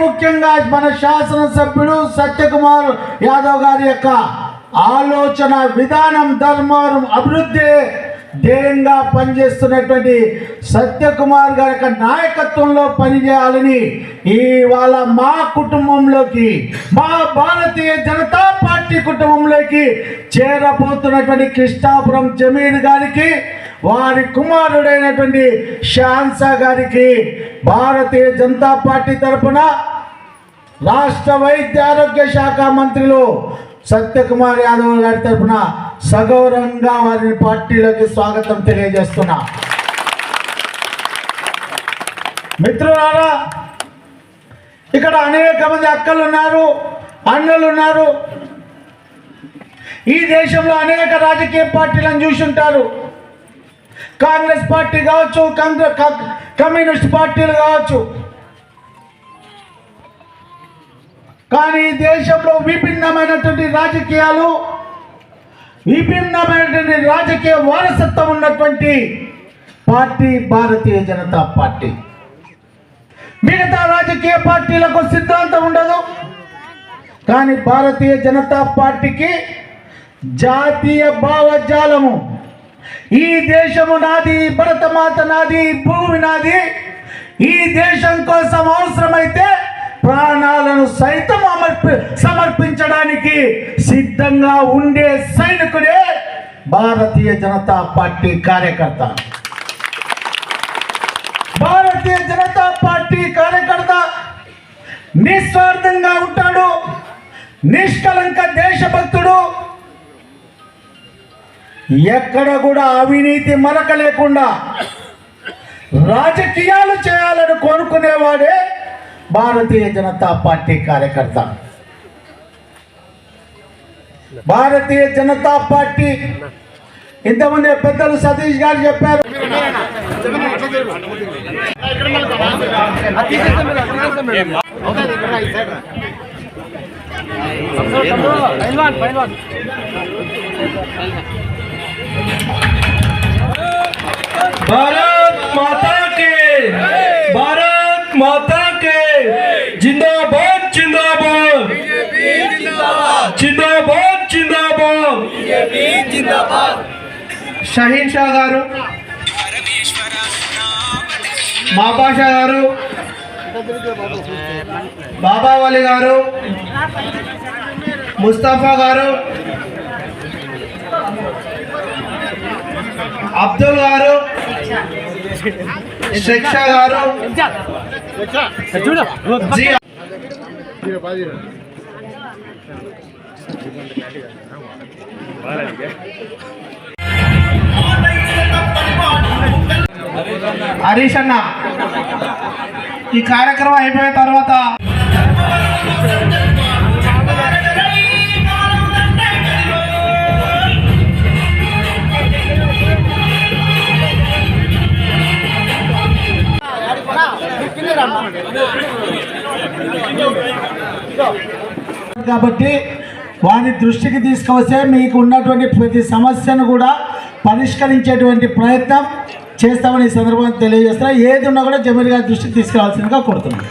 ముఖ్యంగా మన శాసనసభ్యుడు సత్యకుమార్ యాదవ్ గారి యొక్క ఆలోచన విధానం ధర్మం అభివృద్ధి ధ్యేయంగా పనిచేస్తున్నటువంటి సత్యకుమార్ గారి యొక్క నాయకత్వంలో పనిచేయాలని ఇవాళ మా కుటుంబంలోకి మా భారతీయ జనతా పార్టీ కుటుంబంలోకి చేరబోతున్నటువంటి కృష్ణాపురం జమీన్ గారికి వారి కుమారుడైనటువంటి షాన్సా గారికి భారతీయ జనతా పార్టీ తరఫున రాష్ట్ర వైద్య ఆరోగ్య శాఖ మంత్రులు సత్యకుమార్ యాదవ్ గారి తరఫున సగౌరవంగా వారిని పార్టీలోకి స్వాగతం తెలియజేస్తున్నా. మిత్రులారా ఇక్కడ అనేక మంది అక్కలు ఉన్నారు అన్నలు ఉన్నారు ఈ దేశంలో అనేక రాజకీయ పార్టీలను చూసుంటారు. కాంగ్రెస్ పార్టీ కావచ్చు కాంగ్రెస్ కమ్యూనిస్ట్ పార్టీలు కావచ్చు. కానీ దేశంలో విభిన్నమైనటువంటి రాజకీయాలు విభిన్నమైనటువంటి రాజకీయ వారసత్వం ఉన్నటువంటి పార్టీ భారతీయ జనతా పార్టీ. మిగతా రాజకీయ పార్టీలకు సిద్ధాంతం ఉండదు. కానీ భారతీయ జనతా పార్టీకి జాతీయ భావజాలము ఈ దేశము నాది భరతమాత నాది భూమి నాది. ఈ దేశం కోసం అవసరమైతే ప్రాణాలను సైతం అమర్పి సమర్పించడానికి సిద్ధంగా ఉండే సైనికుడే భారతీయ జనతా పార్టీ కార్యకర్త. భారతీయ జనతా పార్టీ కార్యకర్త నిస్వార్థంగా ఉంటాడు. నిష్కలంక దేశభక్తుడు. ఎక్కడ కూడా అవినీతి మరక లేకుండా రాజకీయాలు చేయాలని కోరుకునేవాడే భారతీయ జనతా పార్టీ కార్యకర్త. భారతీయ జనతా పార్టీ ఇంతమంది పెద్దలు సతీష్ గారు చెప్పారు. भारत माता के भारत माता के जिंदाबाद जिंदाबाद जिंदाबाद जिंदाबाद షహీన్ షా గారు మాబాషా గారు బాబావలి గారు ముస్తఫా గారు అబ్దుల్ గారు శిక్ష గారు హరీష్ అన్న ఈ కార్యక్రమం అయిపోయిన తర్వాత కాబట్టి వారి దృష్టికి తీసుకొస్తే మీకు ఉన్నటువంటి ప్రతి సమస్యను కూడా పరిష్కరించేటువంటి ప్రయత్నం చేస్తామని ఈ సందర్భంగా తెలియజేస్తున్నా. ఏది ఉన్నా కూడా జమీర్ గారి దృష్టికి తీసుకురావాల్సిందిగా కోరుతున్నాను.